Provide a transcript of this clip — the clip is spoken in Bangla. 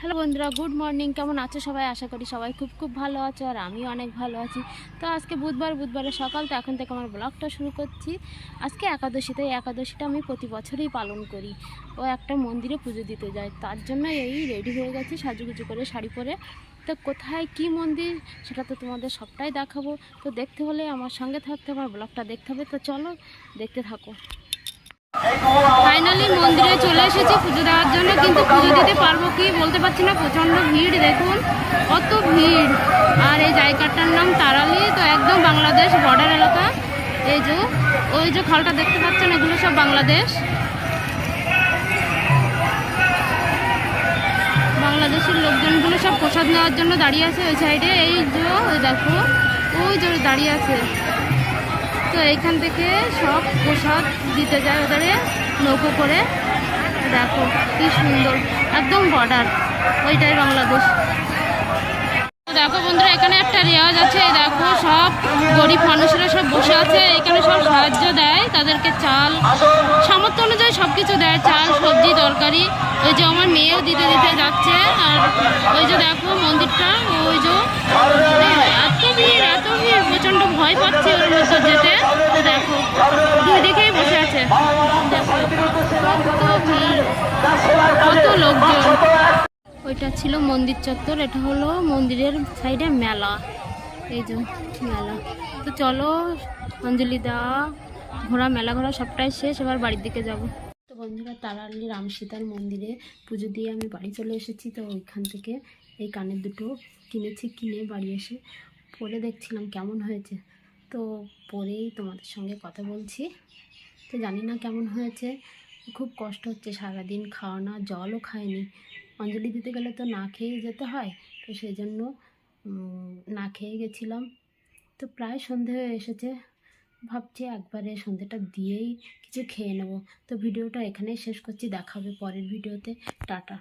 হ্যালো বন্ধুরা, গুড মর্নিং। কেমন আছো সবাই? আশা করি সবাই খুব খুব ভালো আছো আর আমিও অনেক ভালো আছি। তো আজকে বুধবার, বুধবারের সকাল, তো এখন থেকে আমার ব্লগটা শুরু করছি। আজকে একাদশী, তো এই একাদশীটা আমি প্রতি বছরই পালন করি। ও একটা মন্দিরে পুজো দিতে যায়। তার জন্য এই রেডি হয়ে গেছি সাজুগুজু করে, শাড়ি পরে। তো কোথায় কি মন্দির, সেটা তো তোমাদের সবটাই দেখাবো। তো দেখতে হলে আমার সঙ্গে থাকতে, আমার ব্লগটা দেখতে হবে। তো চলো, দেখতে থাকো। ফাইনালি মন্দিরে চলে এসেছি পুজো দেওয়ার জন্য, কিন্তু পুজো দিতে পারব কি পারছি না, প্রচণ্ড ভিড়, দেখুন, কত ভিড়। আর এই জায়গাটার নাম তারালি, তো একদম বাংলাদেশ বর্ডার এলাকা। এই যে, ওই যে খালটা দেখতে পাচ্ছেন, এগুলো সব বাংলাদেশ। বাংলাদেশের লোকজনগুলো সব প্রসাদ নেওয়ার জন্য দাঁড়িয়ে আছে ওই সাইডে। এই যে, ওই দেখো, ওই যে দাঁড়িয়ে আছে। তো এইখান থেকে সব প্রসাদ দিতে যায় ওদের, নৌকো করে। দেখো, কি সুন্দর, একদম বর্ডার ওইটাই বাংলাদেশ। দেখো বন্ধুরা, এখানে একটা রেওয়াজ আছে দেখো সব গরিব মানুষেরা সব বসে আছে, এখানে সব সাহায্য দেয়, তাদেরকে চাল, সামর্থ্য অনুযায়ী সব কিছু দেয়, চাল, সবজি, তরকারি। ওই যে আমার মেয়েও দিতে দিতে যাচ্ছে, আর ওই যে দেখো মন্দিরটা, ওই যে ওইটা ছিল মন্দির চত্বর, এটা হলো মন্দিরের সাইডে মেলা। এই যে মেলা। তো চলো, অঞ্জলি দেওয়া, ঘোরা, মেলা ঘোরা সবটাই শেষ, এবার বাড়ির দিকে যাব। তো বন্ধুরা, তারালি রাম সীতার মন্দিরে পুজো দিয়ে আমি বাড়ি চলে এসেছি। তো ওইখান থেকে এই কানের দুটো কিনেছি, কিনে বাড়ি এসে পরে দেখছিলাম কেমন হয়েছে। তো পরেই তোমাদের সঙ্গে কথা বলছি। তো জানি না কেমন হয়েছে। খুব কষ্ট হচ্ছে সারাদিন, খাওয়া না, জলও খাইনি। অঞ্জলি দিতে গেলে তো না খেয়ে যেতে হয়, তো সেই জন্য না খেয়ে গেছিলাম। তো প্রায় সন্ধে হয়ে এসেছে, ভাবছি একবারে সন্ধেটা দিয়েই কিছু খেয়ে নেব। তো ভিডিওটা এখানেই শেষ করছি দেখাবে পরের ভিডিওতে। টাটা।